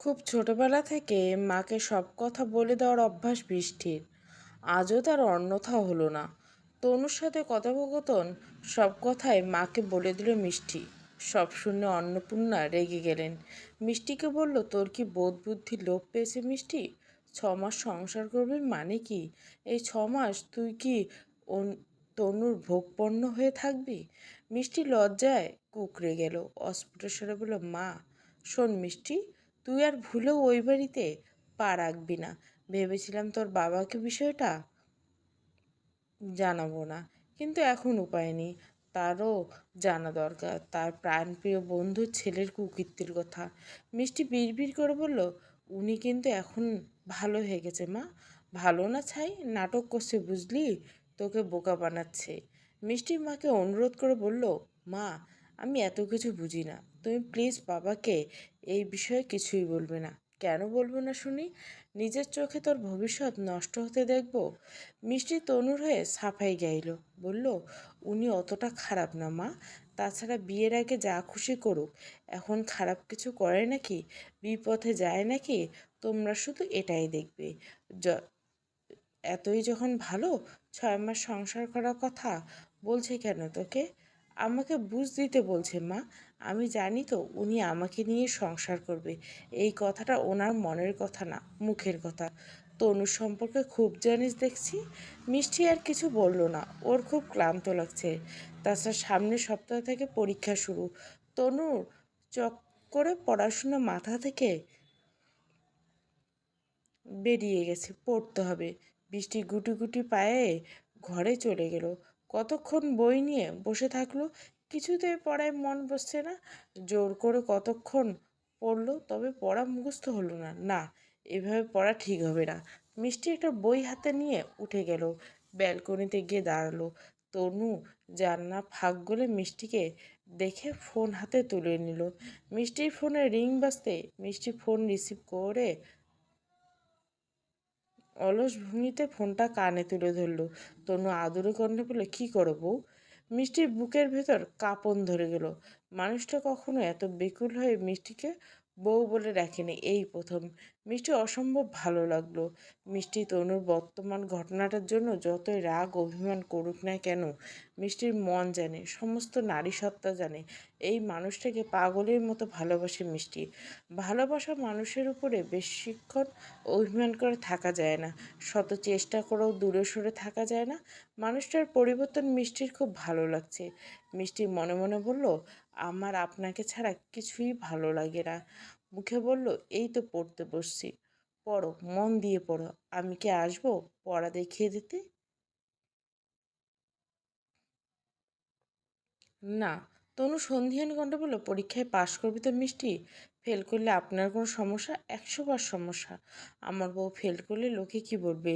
খুব ছোটবেলা থেকে মাকে সব কথা বলে দেওয়ার অভ্যাস বৃষ্টির। আজও তার অন্যথা হলো না। তনুর সাথে কথোপকথন সব কথাই মাকে বলে দিল মিষ্টি। সব শুনে অন্নপূর্ণা রেগে গেলেন। মিষ্টিকে বলল, তোর কি বোধ বুদ্ধি লোপ পেয়েছে মিষ্টি? ছ মাস সংসার করবি মানে কি? এই ছ মাস তুই কি তনুর ভোগপন্ন হয়ে থাকবি? মিষ্টি লজ্জায় কুকড়ে গেল। অস্ফুট স্বরে বলল, মা, শোন মিষ্টি তুই আর ভুলেও ওই বাড়িতে পা রাখবি না। ভেবেছিলাম তোর বাবাকে বিষয়টা জানাব না, কিন্তু এখন উপায় নেই। তারও জানা দরকার। তার প্রাণপ্রিয় বন্ধুর ছেলের কুকীর্তির কথা। মিষ্টি বিড়বিড় করে বলল, উনি কিন্তু এখন ভালো হয়ে গেছে মা। ভালো না ছাই, নাটক করছে বুঝলি? তোকে বোকা বানাচ্ছে। মিষ্টি মাকে অনুরোধ করে বলল, মা, আমি এত কিছু বুঝি না। তুমি প্লিজ বাবাকে এই বিষয়ে কিছুই বলবে না। কেন বলব না শুনি? নিজের চোখে তোর ভবিষ্যৎ নষ্ট হতে দেখব। মিষ্টি তনুর হয়ে সাফাই গাইল। বলল, উনি অতটা খারাপ না মা। তাছাড়া বিয়ের আগে যা খুশি করুক। এখন খারাপ কিছু করে নাকি? বিপথে যায় নাকি? তোমরা শুধু এটাই দেখবে। এতই যখন ভালো, ছয় মাস সংসার করার কথা বলছে কেন তোকে? আমাকে বুঝ দিতে বলছে, মা। আমি জানি তো উনি আমাকে নিয়ে সংসার করবে। এই কথাটা ওনার মনের কথা না, মুখের কথা। তনু সম্পর্কে খুব জানিস দেখছি। মিষ্টি আর কিছু বলল না, ওর খুব ক্লান্ত লাগছে। তাছাড়া সামনের সপ্তাহ থেকে পরীক্ষা শুরু। তনুর চক করে পড়াশোনা মাথা থেকে বেরিয়ে গেছে, পড়তে হবে। বৃষ্টি গুটি গুটি পায়ে ঘরে চলে গেল। কতক্ষণ বই নিয়ে বসে থাকল? কিছুতেই পড়ায় মন বসছে না। জোর করে কতক্ষণ পড়ল? তবে পড়া মুখস্থ হলো না। না, এভাবে পড়া ঠিক হবে না। মিষ্টি একটা বই হাতে নিয়ে উঠে গেল। ব্যালকনিতে গিয়ে দাঁড়াল। তনু জান্না ফাঁক গলে মিষ্টিকে দেখে ফোন হাতে তুলে নিল। মিষ্টির ফোনে রিং বাজতে মিষ্টি ফোন রিসিভ করে অলস ভঙ্গিতে ফোনটা কানে তুলে ধরল। তনু আদরে কণ্ঠে বলে কী করো বউ? মিষ্টির বুকের ভেতর কাঁপন ধরে গেল। মানুষটা কখনো এত বেকুল হয়ে মিষ্টিকে বউ বলে রাখেনি। এই প্রথম। মিষ্টি অসম্ভব ভালো লাগল। মিষ্টি তনুর বর্তমান ঘটনাটার জন্য যতই রাগ, অভিমান করুক না কেন, মিষ্টির মন জানে, সমস্ত নারী সত্তা জানে। এই মানুষটাকে পাগলের মতো ভালোবাসে মিষ্টি। ভালোবাসা মানুষের উপরে বেশিক্ষণ অভিমান করে থাকা যায় না। শত চেষ্টা করেও দূরে সরে থাকা যায় না। মানুষটার পরিবর্তন মিষ্টির খুব ভালো লাগছে। মিষ্টি মনে মনে বলল আমার আপনাকে ছাড়া কিছুই ভালো লাগে না। মুখে বলল, এই তো পড়তে বসছি। পড়ো, মন দিয়ে পড়ো। আমি কি আসব পড়া দেখিয়ে দিতে? না। তনু সন্ধিহান কণ্ঠে বলল পরীক্ষায় পাশ করবি তো মিষ্টি? ফেল করলে আপনার কোনো সমস্যা? একশো বার সমস্যা। আমার বউ ফেল করলে লোকে কি বলবে?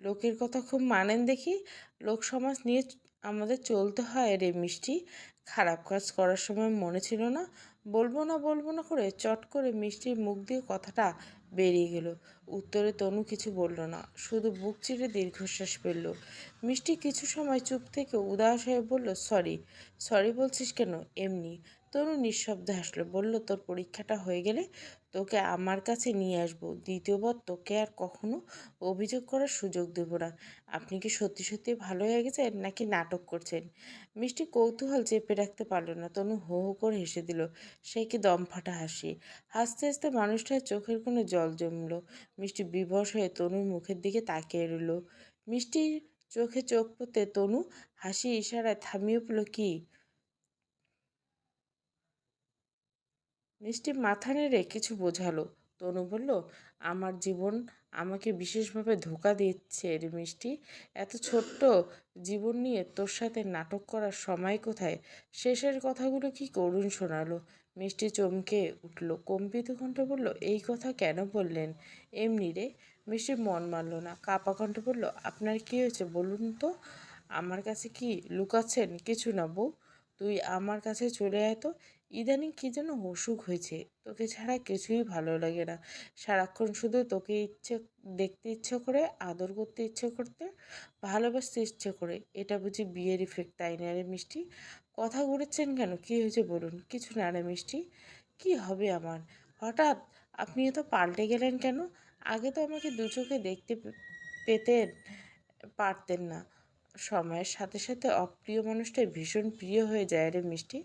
লোকের কথা খুব মানেন দেখি। লোক সমাজ নিয়ে আমাদের চলতে হয় রে মিষ্টি। খারাপ কাজ করার সময় মনে ছিল না। বলব না বলব না করে চট করে মিষ্টির মুখ দিয়ে কথাটা বেরিয়ে গেল। উত্তরে তনু কিছু বলল না, শুধু বুক চিরে দীর্ঘশ্বাস ফেলল। মিষ্টি কিছু সময় চুপ থেকে উদাস হয়ে বলল, সরি সরি বলছিস কেন? এমনি। তনু নিঃশব্দে হাসলো, বলল, তোর পরীক্ষাটা হয়ে গেলে তোকে আমার কাছে নিয়ে আসব। দ্বিতীয়বার তোকে আর কখনো অভিযোগ করার সুযোগ দেব না। আপনি কি সত্যি সত্যি ভালো হয়ে গেছেন নাকি নাটক করছেন? মিষ্টি কৌতূহল চেপে রাখতে পারল না। তনু হো হো করে হেসে দিল, সে কি দম ফাটা হাসি? হাসতে হাসতে মানুষটার চোখের কোনো জল জমলো। মিষ্টি বিবশ হয়ে তনুর মুখের দিকে তাকিয়ে রইল। মিষ্টির চোখে চোখ পড়তে তনু হাসি ইশারায় থামিয়ে পড়ল কি? মিষ্টি মাথা নেড়ে কিছু বোঝালো। তনু বলল, আমার জীবন আমাকে বিশেষভাবে ধোকা দিচ্ছে রে মিষ্টি। এত ছোট্ট জীবন নিয়ে তোর সাথে নাটক করার সময় কোথায়? শেষের কথাগুলো কি করুণ শোনালো? মিষ্টি চমকে উঠল। কম্পিত কণ্ঠে বলল, এই কথা কেন বললেন? এমনি রে। মিষ্টি মন মানল না। কাপা কণ্ঠে বলল, আপনার কি হয়েছে বলুন তো? আমার কাছে কি লুকাচ্ছেন? কিছু না বউ। তুই আমার কাছে চলে আয় তো। ইদানিং কী যেন অসুখ হয়েছে। তোকে ছাড়া কিছুই ভালো লাগে না। সারাক্ষণ শুধু তোকে ইচ্ছে, দেখতে ইচ্ছে করে, আদর করতে ইচ্ছে করতে, ভালোবাসতে ইচ্ছে করে। এটা বুঝি বিয়ের ইফেক্ট তাই না রে মিষ্টি? কথা ঘুরেছেন কেন? কী হয়েছে বলুন? কিছু না রে মিষ্টি। কী হবে আমার? হঠাৎ আপনি এত পাল্টে গেলেন কেন? আগে তো আমাকে দু চোখে দেখতে পেতেন, পারতেন না। সময়ের সাথে সাথে অপ্রিয় মানুষটাই ভীষণ প্রিয় হয়ে যায় রে মিষ্টি।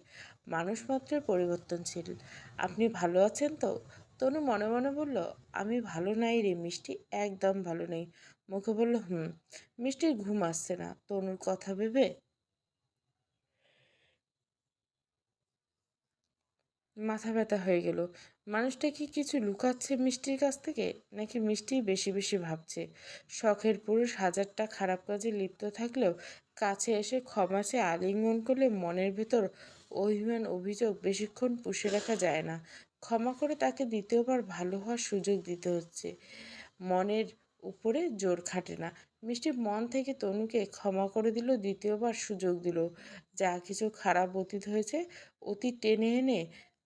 মানুষ মাত্রই পরিবর্তনশীল আপনি ভালো আছেন তো? তনু মনে মনে বলল, আমি ভালো নাই রে মিষ্টি, একদম ভালো নেই। মুখে বলল, হুম, মিষ্টির ঘুম আসছে না। তনুর কথা ভেবে মাথা ব্যথা হয়ে গেল। মানুষটা কি কিছু লুকাচ্ছে মিষ্টির কাছ থেকে, নাকি মিষ্টি বেশি বেশি ভাবছে? শখের পুরুষ হাজারটা খারাপ কাজে লিপ্ত থাকলেও কাছে এসে ক্ষমা চেয়ে আলিঙ্গন করলে মনের ভেতর অভিমান, অভিযোগ বেশিক্ষণ পুষে রাখা যায় না। ক্ষমা করে তাকে দ্বিতীয়বার ভালো হওয়ার সুযোগ দিতে হচ্ছে। মনের উপরে জোর খাটে না। মিষ্টি মন থেকে তনুকে ক্ষমা করে দিল, দ্বিতীয়বার সুযোগ দিল। যা কিছু খারাপ অতীত হয়েছে অতীত টেনে এনে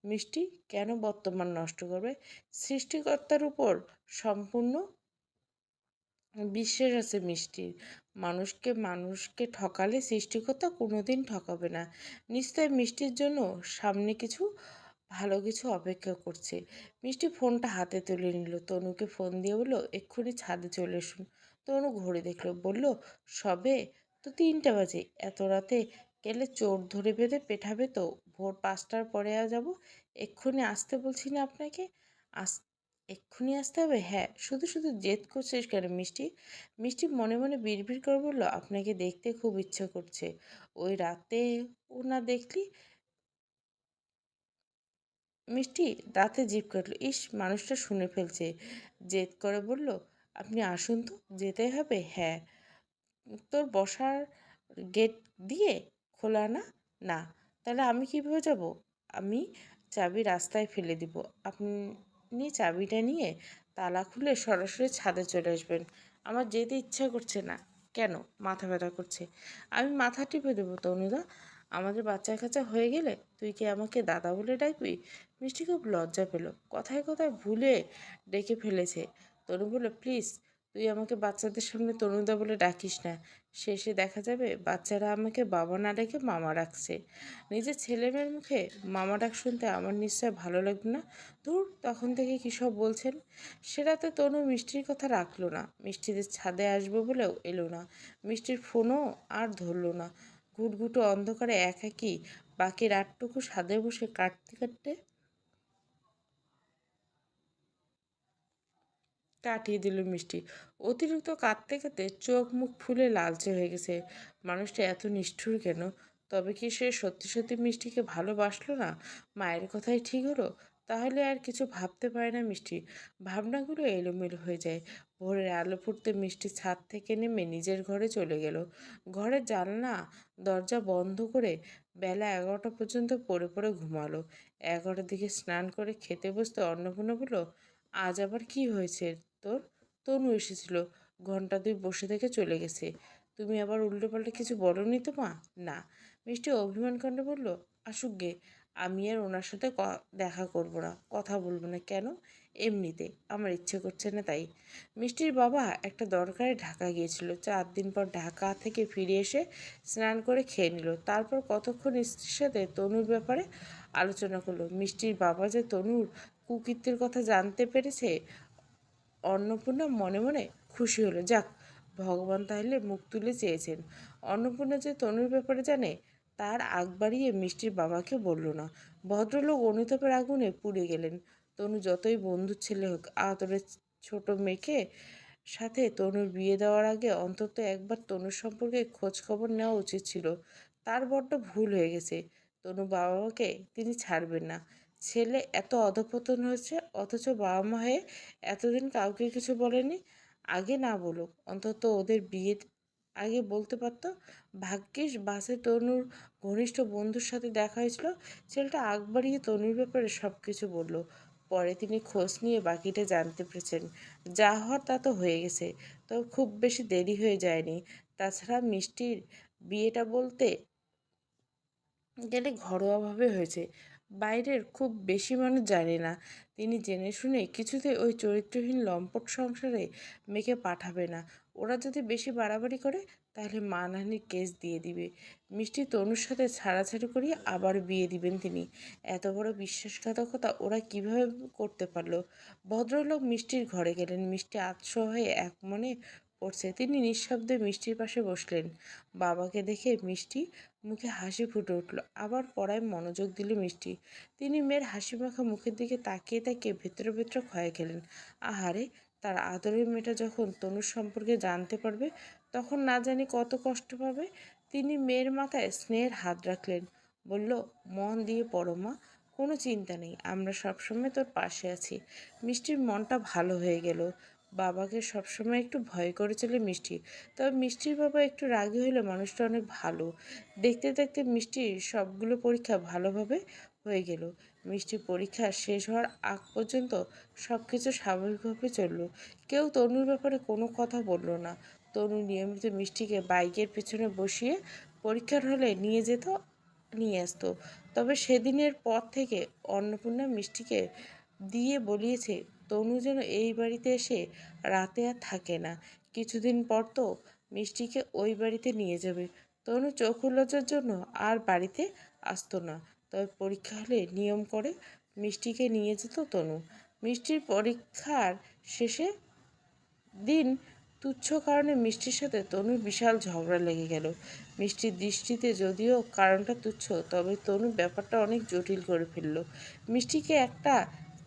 মিষ্টি কেন বর্তমান নষ্ট করবে? সৃষ্টিকর্তার উপর সম্পূর্ণ বিশ্বাস আছে মিষ্টির। মানুষকে মানুষকে ঠকালে সৃষ্টিকর্তা কোনোদিন ঠকাবে না। নিশ্চয় মিষ্টির জন্য সামনে কিছু ভালো কিছু অপেক্ষা করছে। মিষ্টি ফোনটা হাতে তুলে নিল। তনুকে ফোন দিয়ে বলল, এক্ষুনি ছাদে চলে এসুন তনু ঘড়ি দেখল, বলল, সবে তো তিনটা বাজে। এত রাতে গেলে চোর ধরে বেঁধে পেঠাবে তো। ভোর পাঁচটার পরে যাব? এক্ষুনি আসতে বলছি না আপনাকে? আস এক্ষুনি আসতে হবে? হ্যাঁ শুধু শুধু জেদ করছিস কেন মিষ্টি? মিষ্টি মনে মনে বিড়বিড় করে বলল, আপনাকে দেখতে খুব ইচ্ছে করছে। ওই রাতে ও না দেখলি? মিষ্টি দাঁতে জিভ কাটলো, ইস, মানুষটা শুনে ফেলছে। জেদ করে বলল, আপনি আসুন তো, যেতে হবে? হ্যাঁ। তোর বসার গেট দিয়ে খোলা না? না। তাহলে আমি কীভাবে যাব? আমি চাবি রাস্তায় ফেলে দিব। আপনি চাবিটা নিয়ে তালা খুলে সরাসরি ছাদে চলে আসবেন। আমার যেতে ইচ্ছা করছে না। কেন? মাথা ব্যথা করছে। আমি মাথা টিপে দেবো তনুদা। আমাদের বাচ্চা কাচ্চা হয়ে গেলে তুই কি আমাকে দাদা বলে ডাকবি? মিষ্টি খুব লজ্জা পেল। কথায় কথায় ভুলে ডেকে ফেলেছে। তনু বলল, প্লিজ তুই আমাকে বাচ্চাদের সামনে তনুদা বলে ডাকিস না। শেষে দেখা যাবে বাচ্চারা আমাকে বাবা না ডেকে মামা ডাকছে। নিজের ছেলেমেয়ের মুখে মামা ডাক শুনতে আমার নিশ্চয় ভালো লাগবে না। ধুর, তখন থেকে কী সব বলছেন? সেটাতে তনু মিষ্টির কথা রাখল না। মিষ্টিদের ছাদে আসব বলেও এলো না। মিষ্টির ফোনও আর ধরলো না। ঘুটঘুটো অন্ধকারে একাকী বাকি রাতটুকু ছাদে বসে কাটতে কাটতে কাটিয়ে দিল মিষ্টি। অতিরিক্ত কাঁদতে কাঁদতে চোখ মুখ ফুলে লালচে হয়ে গেছে। মানুষটা এত নিষ্ঠুর কেন? তবে কি সে সত্যি সত্যি মিষ্টিকে ভালোবাসলো না? মায়ের কথাই ঠিক হলো? তাহলে আর কিছু ভাবতে পারে না মিষ্টি। ভাবনাগুলো এলোমেলো হয়ে যায়। ভোরের আলো ফুটতে মিষ্টি ছাদ থেকে নেমে নিজের ঘরে চলে গেল। ঘরের জানলা, দরজা বন্ধ করে বেলা এগারোটা পর্যন্ত পড়ে পড়ে ঘুমালো। এগারোটার দিকে স্নান করে খেতে বসতে অন্নপূর্ণা বলল, আজ আবার কি হয়েছে? তোর, তনু এসেছিল। ঘণ্টা দুই বসে থেকে চলে গেছে। তুমি আবার উল্টো পাল্টে কিছু বলনি তো মা? না। মিষ্টি অভিমান কাণ্ডে বলল, আসুক গে, আমি আর ওনার সাথে দেখা করব না, কথা বলব না কেন? এমনিতে, আমার ইচ্ছে করছে না তাই। মিষ্টির বাবা একটা দরকারে ঢাকা গিয়েছিল। চার দিন পর ঢাকা থেকে ফিরে এসে স্নান করে খেয়ে নিল। তারপর কতক্ষণ স্ত্রীর সাথে তনুর ব্যাপারে আলোচনা করল। মিষ্টির বাবা যে তনুর কুকীর্তির কথা জানতে পেরেছে অন্নপূর্ণা মনে মনে খুশি হলো। যাক, ভগবান তাহলে মুখ তুলে চেয়েছেন। অন্নপূর্ণা যে তনুর ব্যাপারে জানে, তার আগ বাড়িয়ে মিষ্টির বাবাকে বলল না। ভদ্রলোক অনুতাপের আগুনে পুড়ে গেলেন। তনু যতই বন্ধুর ছেলে হোক আতরের ছোট মেয়েকে সাথে তনুর বিয়ে দেওয়ার আগে অন্তত একবার তনুর সম্পর্কে খোঁজ খবর নেওয়া উচিত ছিল। তার বড্ড ভুল হয়ে গেছে। তনু বাবাকে তিনি ছাড়বেন না। ছেলে এত অধপতন হয়েছে, অথচ বাবা মা হয়ে এতদিন কাউকে কিছু বলেনি। আগে না বলুক, অন্তত ওদের বিয়ে আগে বলতে পারতো। ভাগ্যিস বাসে তনুর ঘনিষ্ঠ বন্ধুর সাথে দেখা হয়েছিল। ছেলেটা আগ বাড়িয়ে তনুর ব্যাপারে সব কিছু বলল। পরে তিনি খোঁজ নিয়ে বাকিটা জানতে পেরেছেন। যা হওয়ার তা তো হয়ে গেছে, তবে খুব বেশি দেরি হয়ে যায়নি। তাছাড়া মিষ্টির বিয়েটা বলতে গেলে ঘরোয়াভাবে হয়েছে। বাইরের খুব বেশি মানুষ জানে না। তিনি জেনে শুনে কিছুতে ওই চরিত্রহীন লম্পট সংসারে মেয়েকে পাঠাবে না। ওরা যদি বেশি বাড়াবাড়ি করে, তাহলে মানহানির কেস দিয়ে দিবে। মিষ্টি তনুর সাথে ছাড়াছাড়ি করিয়ে আবার বিয়ে দিবেন তিনি। এত বড় বিশ্বাসঘাতকতা ওরা কীভাবে করতে পারল? ভদ্রলোক মিষ্টির ঘরে গেলেন। মিষ্টি আতশো হয়ে এক মনে পড়ছে। তিনি নিঃশব্দে মিষ্টির পাশে বসলেন। বাবাকে দেখে মিষ্টি মুখে হাসি ফুটে উঠল। আবার পড়ায় মনোযোগ দিল মিষ্টি। তিনি মেয়ের হাসি মাখা মুখের দিকে তাকিয়ে তাকিয়ে ভেতরে ভেতরে ক্ষয়ে গেলেন। আহারে, তার আদরের মেয়েটা যখন তনুর সম্পর্কে জানতে পারবে, তখন না জানি কত কষ্ট পাবে। তিনি মেয়ের মাথায় স্নেহের হাত রাখলেন। বলল, মন দিয়ে পড়ো মা, কোনো চিন্তা নেই। আমরা সবসময় তোর পাশে আছি। মিষ্টির মনটা ভালো হয়ে গেল। বাবাকে সবসময় একটু ভয় করেছিল মিষ্টি। তবে মিষ্টির বাবা একটু রাগী হলে মানুষটা অনেক ভালো। দেখতে দেখতে মিষ্টির সবগুলো পরীক্ষা ভালোভাবে হয়ে গেল। মিষ্টি পরীক্ষা শেষ হওয়ার আগ পর্যন্ত সব কিছু স্বাভাবিকভাবে চলল। কেউ তনুর ব্যাপারে কোনো কথা বলল না। তনু নিয়মিত মিষ্টিকে বাইকের পেছনে বসিয়ে পরীক্ষার হলে নিয়ে যেত, নিয়ে আসতো। তবে সেদিনের পর থেকে অন্নপূর্ণা মিষ্টিকে দিয়ে বলিয়েছে তনু যেন এই বাড়িতে এসে রাতে আর থাকে না। কিছুদিন পর তো মিষ্টিকে ওই বাড়িতে নিয়ে যাবে। তনু চোখ লজ্জার জন্য আর বাড়িতে আসতো না। তবে পরীক্ষা হলে নিয়ম করে মিষ্টিকে নিয়ে যেত তনু। মিষ্টির পরীক্ষার শেষে দিন তুচ্ছ কারণে মিষ্টির সাথে তনুর বিশাল ঝগড়া লেগে গেল। মিষ্টির দৃষ্টিতে যদিও কারণটা তুচ্ছ, তবে তনু ব্যাপারটা অনেক জটিল করে ফেলল। মিষ্টিকে একটা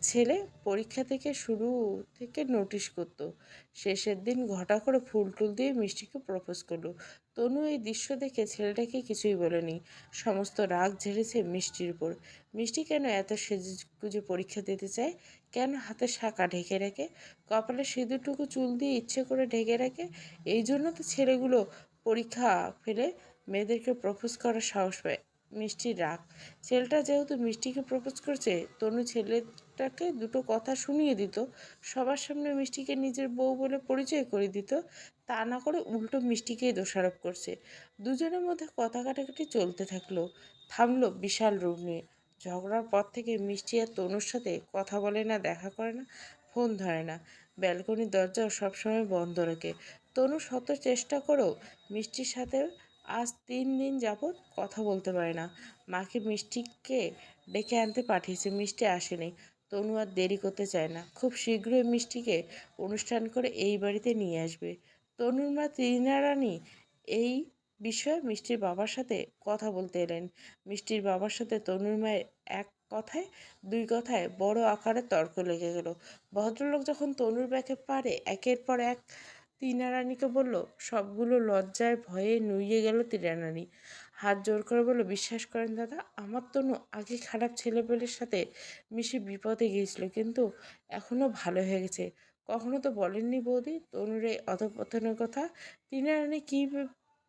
ছেলে পরীক্ষা থেকে শুরু থেকে নোটিশ করতো। শেষের দিন ঘটা করে ফুল টুল দিয়ে মিষ্টিকে প্রপোজ করল। তনু এই দৃশ্য দেখে ছেলেটাকে কিছুই বলেনি। সমস্ত রাগ ঝেড়েছে মিষ্টির উপর। মিষ্টি কেন এত সেজে গুজে পরীক্ষা দিতে চায়? কেন হাতে শাঁকা ঢেকে রাখে? কপালে সিঁদুরটুকু চুল দিয়ে ইচ্ছে করে ঢেকে রাখে? এই জন্য তো ছেলেগুলো পরীক্ষা ফেলে মেয়েদেরকে প্রপোজ করার সাহস পায়। মিষ্টির রাগ। ছেলেটা যেহেতু মিষ্টিকে প্রপোজ করছে, তনু ছেলেটাকে দুটো কথা শুনিয়ে দিত। সবার সামনে মিষ্টিকে নিজের বউ বলে পরিচয় করে দিত। তা না করে উল্টো মিষ্টিকেই দোষারোপ করছে। দুজনের মধ্যে কথা কাটাকাটি চলতে থাকল। থামলো বিশাল রূপ নিয়ে। ঝগড়ার পর থেকে মিষ্টি আর তনুর সাথে কথা বলে না, দেখা করে না, ফোন ধরে না। ব্যালকনির দরজাও সবসময় বন্ধ রাখে। তনু শত চেষ্টা করেও মিষ্টির সাথে আজ তিন দিন যাবৎ কথা বলতে পারে না। মাকে মিষ্টিকে ডেকে আনতে পাঠিয়েছে, মিষ্টি আসেনি। তনু আর দেরি করতে চায় না। খুব শীঘ্রই মিষ্টিকে অনুষ্ঠান করে এই বাড়িতে নিয়ে আসবে। তনুর মা ত্রিনা রানী এই বিষয়ে মিষ্টির বাবার সাথে কথা বলতে এলেন। মিষ্টির বাবার সাথে তনুর মায়ের এক কথায়, দুই কথায় বড় আকারে তর্ক লেগে গেল। ভদ্রলোক যখন তনুর ব্যাকে পারে, একের পর এক টিনা রানীকে বলল, সবগুলো লজ্জায় ভয়ে নুইয়ে গেল টিনা রানী হাত জোর করে বলল, বিশ্বাস করেন দাদা, আমার তনু আগে খারাপ ছেলেপেলের সাথে মিশে বিপদে গিয়েছিল, কিন্তু এখনও ভালো হয়ে গেছে। কখনো তো বলেননি বৌদি, তনুর এই অধপতনের কথা। টিনা রানী কী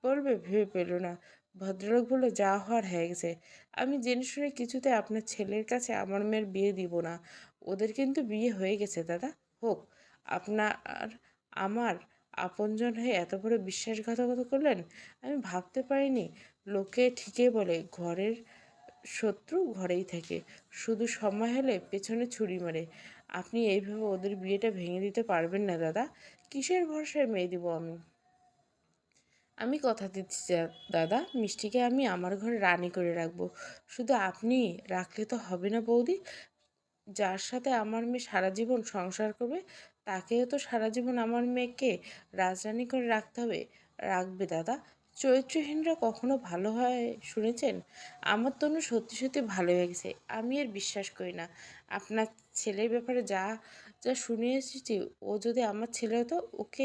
বলবে ভেবে পেল না। ভদ্রলোক বলল, যা হওয়ার হয়ে গেছে। আমি জেনে শুনে কিছুতে আপনার ছেলের কাছে আমার মেয়ের বিয়ে দিব না। ওদের কিন্তু বিয়ে হয়ে গেছে, দাদা। হোক, আপনার, আমার আপনজন হয়ে এত বড় বিশ্বাসঘাতকতা করলেন? আমি ভাবতে পারিনি। লোকে ঠিকই বলে, ঘরের শত্রু ঘরেই থাকে। শুধু সময় হলে পেছনে ছুরি মারে। আপনি এইভাবে ওদের বিয়েটা ভেঙে দিতে পারবেন না, দাদা। কিসের ভরসায় মেয়ে দিব আমি? আমি কথা দিচ্ছি দাদা। মিষ্টিকে আমি আমার ঘরে রানি করে রাখব। শুধু আপনি রাখলে তো হবে না বৌদি। যার সাথে আমার মেয়ে সারা জীবন সংসার করবে, তাকেও তো সারা জীবন আমার মেয়েকে রাজরানি করে রাখতে হবে, রাখবে, দাদা। চরিত্রহীনরা কখনো ভালো হয় শুনেছেন? আমার তনু সত্যি সত্যি ভালো হয়ে গেছে। আমি আর বিশ্বাস করি না। আপনার ছেলের ব্যাপারে যা যা শুনে এসেছি ও যদি আমার ছেলে হতো, ওকে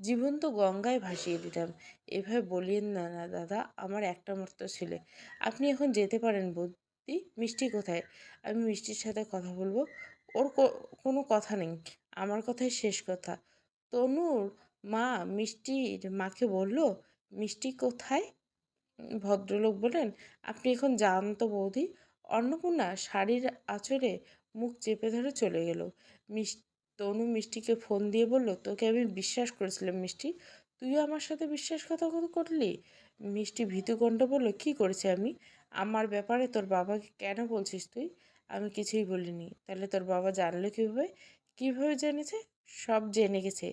জীবন্ত গঙ্গায় ভাসিয়ে দিতাম। এভাবে বলিয়েন না না দাদা, আমার একটা মাত্র ছেলে। আপনি এখন যেতে পারেন বুদ্ধি। মিষ্টি কোথায়? আমি মিষ্টির সাথে কথা বলব। ওর কোনো কথা নেই। আমার কথাই শেষ কথা। তনুর মা মিষ্টির মাকে বলল মিষ্টি কোথায়? ভদ্রলোক বলেন আপনি এখন যান তো বৌদি। অন্নপূর্ণা শাড়ির আঁচলে মুখ চেপে ধরে চলে গেল। মিস তনু মিষ্টিকে ফোন দিয়ে বলল, তোকে আমি বিশ্বাস করেছিলাম মিষ্টি। তুইও আমার সাথে বিশ্বাসঘাতকতা করলি? মিষ্টি ভীতুকণ্ঠ বলল, কি করেছি আমি? আমার ব্যাপারে তোর বাবাকে কেন বলছিস তুই? আমি কিছুই বলিনি। তাহলে তোর বাবা জানলো কীভাবে? কীভাবে জেনেছে? সব জেনে গেছে।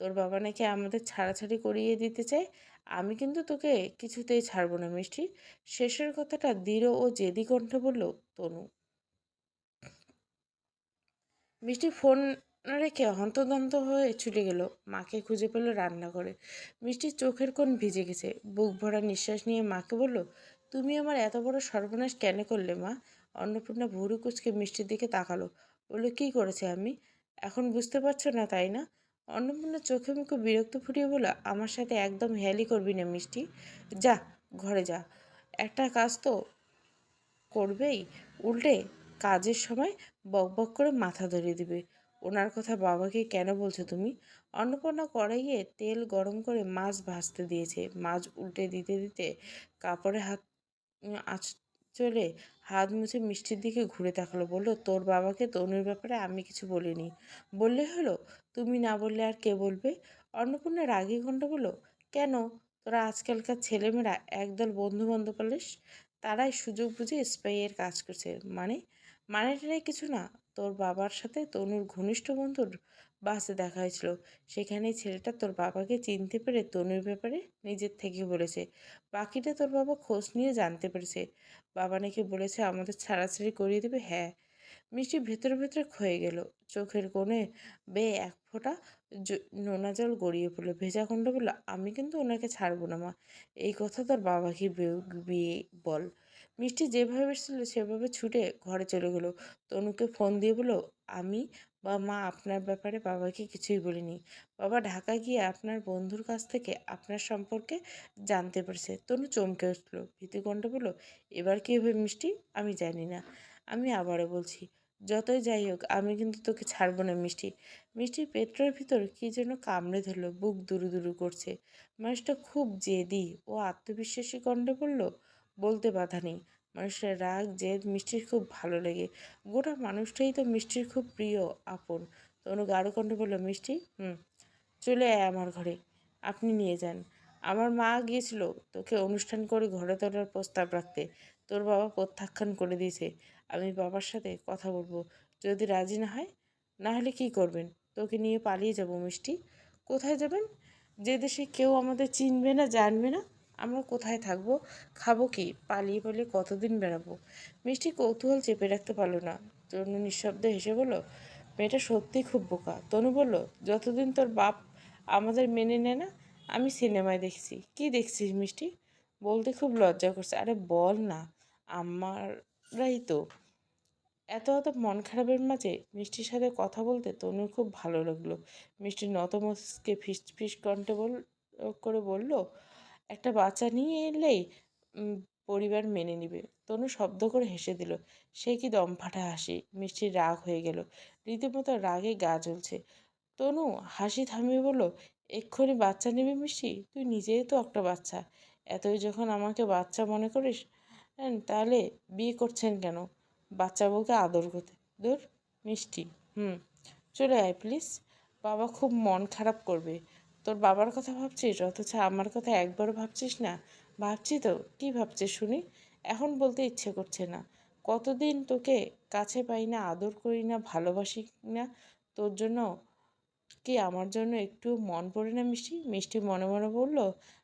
তোর বাবা নাকি আমাদের ছাড়াছাড়ি করিয়ে দিতে চায়? আমি কিন্তু তোকে কিছুতেই ছাড়বো না, মিষ্টি। শেষের কথাটা দৃঢ় ও জেদি কণ্ঠে বলল, তনু। মিষ্টি ফোন রেখে হন্তদন্ত হয়ে ছুটে গেল। মাকে খুঁজে পেল রান্না করে মিষ্টির চোখের কোণ ভিজে গেছে। বুক ভরা নিঃশ্বাস নিয়ে মাকে বলল, তুমি আমার এত বড় সর্বনাশ কেন করলে, মা? অন্নপূর্ণা ভুরু কুচকে মিষ্টির দিকে তাকালো। বলল, কী করেছে আমি? এখন বুঝতে পারছ না, তাই না? অন্নপূর্ণা চোখে মুখে বিরক্ত ফুটিয়ে বলল, আমার সাথে একদম হেয়ালি করবি না মিষ্টি। যা, ঘরে যা। একটা কাজ তো করবেই। উল্টে কাজের সময় বকবক করে মাথা ধরিয়ে দিবে। ওনার কথা বাবাকে কেন বলছো তুমি? অন্নপূর্ণা কড়াইয়ে তেল গরম করে মাছ ভাজতে দিয়েছে। মাছ উল্টে দিতে দিতে কাপড়ে হাত আঁচলে হাত মুছে মিষ্টির দিকে ঘুরে তাকালো, বলল, তোর বাবাকে তনুর ব্যাপারে আমি কিছু বলিনি। বললে হলো, তুমি না বললে আর কে বলবে? অন্নপূর্ণা রাগি কণ্ঠ বলল, কেন? তোরা আজকালকার ছেলেমেয়েরা একদল বন্ধু বান্ধব পালিস তারাই সুযোগ বুঝে স্পাইয়ের কাজ করছে। মানে মানেটাই কিছু না। তোর বাবার সাথে তনুর ঘনিষ্ঠ বন্ধুর বাসে দেখা হয়েছিল। সেখানেই ছেলেটা তোর বাবাকে চিনতে পেরে তনুর ব্যাপারে নিজের থেকে বলেছে। বাকিটা তোর বাবা খোঁজ নিয়ে জানতে পেরেছে। বাবা নাকি বলেছে আমাদের ছাড়াছাড়ি করিয়ে দেবে? হ্যাঁ। মিষ্টি ভেতরে ভেতরে ক্ষয়ে গেল। চোখের কোণে বেয়ে এক ফোঁটা নোনা জল গড়িয়ে পড়ল। ভেজা কণ্ঠ বলল, আমি কিন্তু ওনাকে ছাড়বো না মা। এই কথা তোর বাবাকে বিয়ে বল? মিষ্টি যেভাবে এসেছিল সেভাবে ছুটে ঘরে চলে গেলো। তনুকে ফোন দিয়ে বলো আমি বা মা আপনার ব্যাপারে বাবাকে কিছুই বলিনি। বাবা ঢাকা গিয়ে আপনার বন্ধুর কাছ থেকে আপনার সম্পর্কে জানতে পারছে। তনু চমকে উঠল। ভীতিকণ্ঠ বলল এবার কী হবে মিষ্টি? আমি জানি না। আমি আবারও বলছি, যতই যাই হোক, আমি কিন্তু তোকে ছাড়বো না মিষ্টি। মিষ্টির পেটের ভিতর কী যেন কামড়ে ধরলো, বুক দুরু দুরু করছে। মানুষটা খুব জেদি। ও আত্মবিশ্বাসী কণ্ঠে বলল বলতে বাধা নেই। মানুষের রাগ, জেদ, মিষ্টির খুব ভালো লাগে। গোটা মানুষটাই তো মিষ্টির খুব প্রিয়, আপন। তনু গাঢ় কণ্ঠে বলল, মিষ্টি? হুম। চলে আয় আমার ঘরে। আপনি নিয়ে যান। আমার মা গিয়েছিল তোকে অনুষ্ঠান করে ঘরে তোলার প্রস্তাব রাখতে। তোর বাবা প্রত্যাখ্যান করে দিয়েছে। আমি বাবার সাথে কথা বলব। যদি রাজি না হয়, না হলে কী করবেন? তোকে নিয়ে পালিয়ে যাব, মিষ্টি। কোথায় যাবেন? যে দেশে কেউ আমাদের চিনবে না, জানবে না আমরা কোথায় থাকব? খাব কি? পালিয়ে পালিয়ে কতদিন বেড়াবো? মিষ্টি কৌতূহল চেপে রাখতে পারল না। তনু নিঃশব্দে হেসে বলল, মেয়েটা সত্যিই খুব বোকা। তনু বলল, যতদিন তোর বাপ আমাদের মেনে নেয় না, আমি সিনেমায় দেখছি। কি দেখছিস মিষ্টি? বলতে খুব লজ্জা করছে। আরে বল না, আমারই তো। এত এত মন খারাপের মাঝে মিষ্টির সাথে কথা বলতে তনুর খুব ভালো লাগল। মিষ্টি নতমস্কে ফিস ফিস কণ্ঠে বল, করে বলল একটা বাচ্চা নিয়ে এলেই পরিবার মেনে নিবে। তনু শব্দ করে হেসে দিল, সে কি দম ফাটা হাসি? মিষ্টির রাগ হয়ে গেল। রীতিমতো রাগে গা জ্বলছে। তনু হাসি থামিয়ে বলল, এক্ষুনি বাচ্চা নেবে মিষ্টি? তুই নিজেই তো একটা বাচ্চা। এতই যখন আমাকে বাচ্চা মনে করিস হ্যাঁ তাহলে বিয়ে করছেন কেন? বাচ্চা বউকে আদর করতে। দূর, মিষ্টি, হুম, চলে আয় প্লিজ। বাবা খুব মন খারাপ করবে। তোর বাবার কথা ভাবছিস? অথচ আমার কথা একবারও ভাবছিস না। ভাবছি তো, কি ভাবছিস শুনি? এখন বলতে ইচ্ছে করছে না। কতদিন তোকে কাছে পাই না, আদর করি না, ভালোবাসি না, তোর জন্য কি আমার জন্য একটু মন পড়ে না মিষ্টি? মিষ্টি মনে মনে বলল,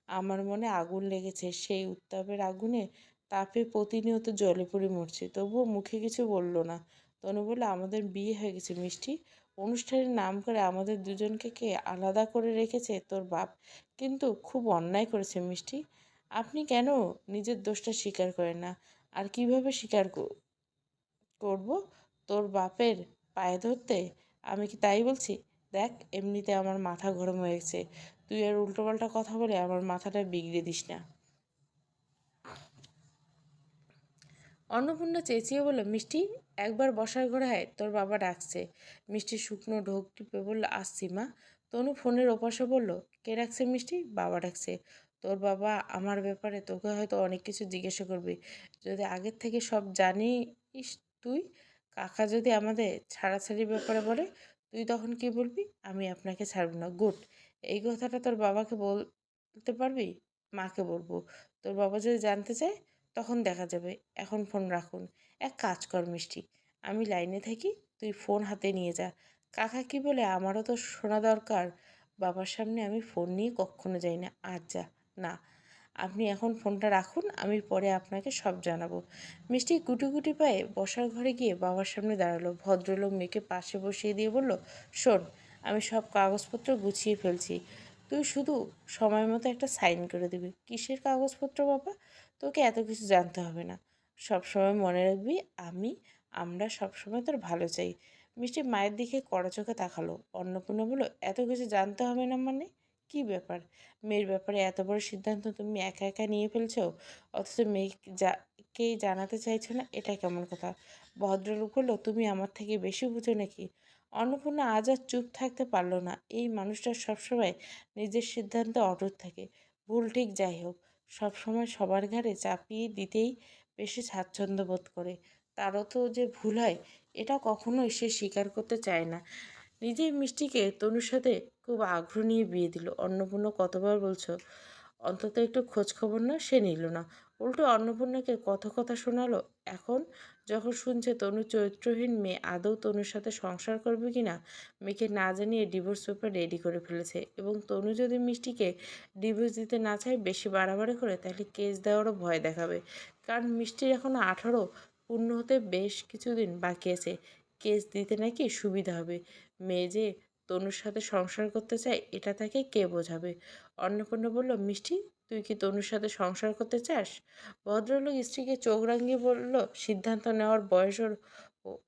আমার মনে আগুন লেগেছে। সেই উত্তাপের আগুনে তাপে প্রতিনিয়ত জলে পড়ে মরছে। তবুও মুখে কিছু বলল না। তনু বলল, আমাদের বিয়ে হয়ে গেছে মিষ্টি। অনুষ্ঠানের নাম করে আমাদের দুজনকে কে আলাদা করে রেখেছে তোর বাপ? কিন্তু খুব অন্যায় করেছে মিষ্টি। আপনি কেন নিজের দোষটা স্বীকার করেন না? আর কীভাবে স্বীকার করব তোর বাপের পায়ে ধরতে? আমি কি তাই বলছি? দেখ, এমনিতে আমার মাথা গরম হয়ে গেছে। তুই আর উল্টোপাল্টা কথা বলে আমার মাথাটা বিগড়ে দিস না। অন্নপূর্ণা চেঁচিয়ে বলল, মিষ্টি, একবার বসার ঘরে হয় তোর বাবা ডাকছে। মিষ্টি শুকনো ঢোক টিপে বলল, আসছি মা। তনু ফোনের ওপাশে বলল, কে ডাকছে মিষ্টি? বাবা ডাকছে। তোর বাবা আমার ব্যাপারে তোকে হয়তো অনেক কিছু জিজ্ঞাসা করবে। যদি আগের থেকে সব জানিস তুই, কাকা যদি আমাদের ছাড়াছাড়ির ব্যাপারে বলে, তুই তখন কি বলবি? আমি আপনাকে ছাড়ব না। গুড। এই কথাটা তোর বাবাকে বলতে পারবি? মাকে বলব। তোর বাবা যদি জানতে চায় তখন দেখা যাবে, এখন ফোন রাখুন। এক কাজ কর মিষ্টি, আমি লাইনে থাকি, তুই ফোন হাতে নিয়ে যা। কাকা কি বলে, আমারও তো শোনা দরকার। বাবার সামনে আমি ফোন নিয়ে কখনো যাই না আচ্ছা না, আপনি এখন ফোনটা রাখুন, আমি পরে আপনাকে সব জানাব। মিষ্টি গুটি গুটি পায়ে বসার ঘরে গিয়ে বাবার সামনে দাঁড়াল। ভদ্রলোক মেয়েকে পাশে বসিয়ে দিয়ে বলল, শোন, আমি সব কাগজপত্র গুছিয়ে ফেলছি। তুই শুধু সময় মতো একটা সাইন করে দিবি। কিসের কাগজপত্র বাবা? তোকে এত কিছু জানতে হবে না। সব সময় মনে রাখবি, আমি, আমরা সব সময় তোর ভালো চাই। মিষ্টি মায়ের দিকে কড়া চোখে তাকালো। অন্নপূর্ণা বলল, এত কিছু জানতে হবে না মানে? কি ব্যাপার? মেয়ের ব্যাপারে এত বড় সিদ্ধান্ত তুমি একা একা নিয়ে ফেলছো? অথচ মেয়ে যা, কেই জানাতে চাইছো না? এটা কেমন কথা? ভদ্রলোক বলল, তুমি আমার থেকে বেশি বুঝো নাকি? অন্নপূর্ণা আজ আর চুপ থাকতে পারল না। এই মানুষটা সবসময় নিজের সিদ্ধান্তে অটুট থাকে। ভুল ঠিক যাই হোক সবসময় সবার ঘাড়ে চাপিয়ে দিতেই বেশি স্বাচ্ছন্দ্য বোধ করে। তারও তো যে ভুল হয়, এটা কখনোই সে স্বীকার করতে চায় না। নিজেই মিষ্টিকে তনুর সাথে খুব আগ্রহ নিয়ে বিয়ে দিল। অন্নপূর্ণ কতবার বলছো অন্তত একটু খোঁজ খবর না, সে নিল না। উল্টো অন্নপূর্ণাকে কত কথা শোনালো, এখন যখন শুনছে তনু চরিত্রহীন মেয়ে, আদৌ তনুর সাথে সংসার করবে কি না মেয়েকে না জানিয়ে ডিভোর্স পেপার রেডি করে ফেলেছে এবং তনু যদি মিষ্টিকে ডিভোর্স দিতে না চায়, বেশি বাড়াবাড়ি করে তাহলে কেস দেওয়ারও ভয় দেখাবে। কারণ মিষ্টির এখনও আঠারো পূর্ণ হতে বেশ কিছুদিন বাকি আছে। কেস দিতে নাকি সুবিধা হবে। মেয়ে যে তনুর সাথে সংসার করতে চায়, এটা তাকে কে বোঝাবে? অন্নপূর্ণা বলল, মিষ্টি, তুই কি তনুর সাথে সংসার করতে চাস? ভদ্রলোক স্ত্রীকে চোখ রাঙিয়ে বলল, সিদ্ধান্ত নেওয়ার বয়স ওর, ও-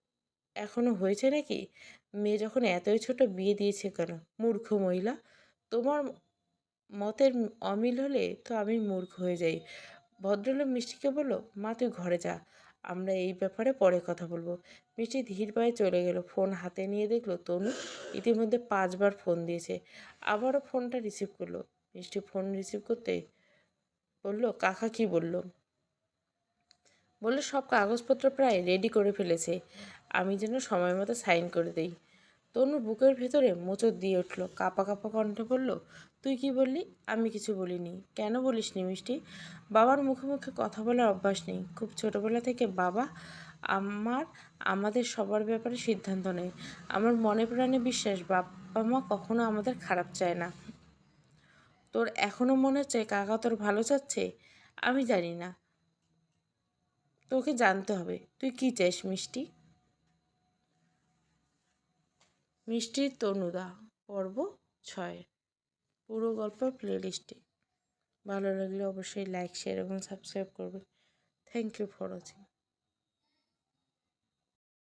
এখনও হয়েছে নাকি? মেয়ে যখন এতই ছোট, বিয়ে দিয়েছে কেন? মূর্খ মহিলা। তোমার মতের অমিল হলে তো আমি মূর্খ হয়ে যাই। ভদ্রলোক মিষ্টিকে বলল, মা, তুই ঘরে যা। আমরা এই ব্যাপারে পরে কথা বলব। মিষ্টি ধীর পায়ে চলে গেল, ফোন হাতে নিয়ে দেখল তনু ইতিমধ্যে পাঁচবার ফোন দিয়েছে। আবারও ফোনটা রিসিভ করল। মিষ্টি ফোন রিসিভ করতে বলল, কাকা কি বলল? বলল, সব কাগজপত্র প্রায় রেডি করে ফেলেছে। আমি যেন সময় মতো সাইন করে দেই। তনুর বুকের ভেতরে মোচর দিয়ে উঠল, কাপা কাপা কণ্ঠে বলল, তুই কি বললি? আমি কিছু বলিনি। কেন বলিস নি মিষ্টি? বাবার মুখে মুখে কথা বলার অভ্যাস নেই। খুব ছোটবেলা থেকে বাবা আমার, আমাদের সবার ব্যাপারে সিদ্ধান্ত নেয়। আমার মনে প্রাণে বিশ্বাস, বাবা মা কখনো আমাদের খারাপ চায় না। তোর এখনও মনে হচ্ছে কাকা তোর ভালো চাচ্ছে? আমি জানি না। তোকে জানতে হবে। তুই কি চাস মিষ্টি? মিষ্টির তনুদা, পর্ব ছয়, পুরো গল্প প্লেলিস্টে ভালো লাগলে অবশ্যই লাইক শেয়ার এবং সাবস্ক্রাইব করবে থ্যাংক ইউ ফর ওয়াচিং